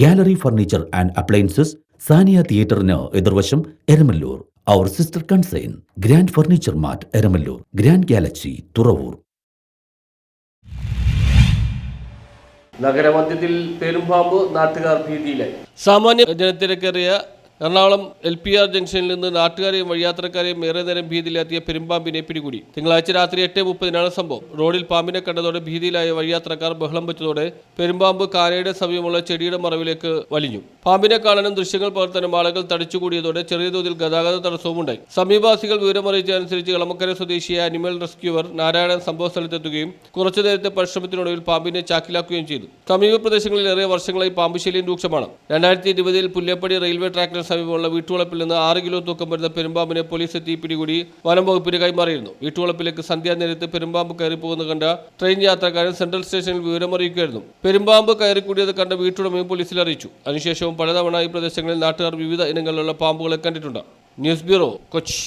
Gallery furniture and appliances Saniya തിയേറ്ററിന് എതിർവശം എരമല്ലൂർ. അവർ sister concern grand furniture mart Eramalloor. Grand galaxy Thuravoor. നഗരമധ്യത്തിൽ പെരുമ്പാമ്പ് നാട്ടുകാർ ഭീതിയിലായി. സാമാന്യ ജനത്തിരക്കേറിയ എറണാകുളം എൽ പി ആർ ജംഗ്ഷനിൽ നിന്ന് നാട്ടുകാരെയും വഴിയാത്രക്കാരെയും ഏറെ നേരം ഭീതിയിലെത്തിയ പെരുമ്പാമ്പിനെ പിടികൂടി. തിങ്കളാഴ്ച രാത്രി എട്ട് മുപ്പതിനാണ് സംഭവം. റോഡിൽ പാമ്പിനെ കണ്ടതോടെ ഭീതിയിലായ വഴിയാത്രക്കാർ ബഹളം വെച്ചതോടെ പെരുമ്പാമ്പ് കാനയുടെ സമീപമുള്ള ചെടിയുടെ മറവിലേക്ക് വലിഞ്ഞു. പാമ്പിനെ കാണാനും ദൃശ്യങ്ങൾ പകർത്താനും ആളുകൾ തടിച്ചുകൂടിയതോടെ ചെറിയ തോതിൽ ഗതാഗത തടസ്സവും ഉണ്ടായി സമീപവാസികൾ വിവരമറിയിച്ചതനുസരിച്ച് ഇളമക്കര സ്വദേശിയായ അനിമൽ റെസ്ക്യൂവർ നാരായണൻ സംഭവ സ്ഥലത്തെത്തുകയും കുറച്ചു നേരത്തെ പരിശ്രമത്തിനൊടുവിൽ പാമ്പിനെ ചാക്കിലാക്കുകയും ചെയ്തു. സമീപ പ്രദേശങ്ങളിൽ ഏറെ വർഷങ്ങളായി പാമ്പുശല്യം രൂക്ഷമാണ്. രണ്ടായിരത്തി ഇരുപതിൽ പുല്ലേപ്പടി റെയിൽവേ ട്രാക്കിന് സമീപമുള്ള വീട്ടുവളപ്പിൽ നിന്ന് ആറ് കിലോ തൂക്കം വരുന്ന പെരുമ്പാമ്പിനെ പോലീസ് എത്തി പിടികൂടി വനം വകുപ്പിന് കൈമാറിയിരുന്നു. വീട്ടുവളപ്പിലേക്ക് സന്ധ്യാനേരത്ത് പെരുമ്പാമ്പ് കയറി പോകുന്ന കണ്ട ട്രെയിൻ യാത്രക്കാരൻ സെൻട്രൽ സ്റ്റേഷനിൽ വിവരമറിയിക്കുകയായിരുന്നു പെരുമ്പാമ്പ് കയറിക്കൂടിയത് കണ്ട വീട്ടുടമയും പോലീസിൽ അറിയിച്ചു. അതിനുശേഷവും പലതവണ ഈ പ്രദേശങ്ങളിൽ നാട്ടുകാർ വിവിധ ഇനങ്ങളിലുള്ള പാമ്പുകളെ കണ്ടിട്ടുണ്ട്. News bureau Kochi.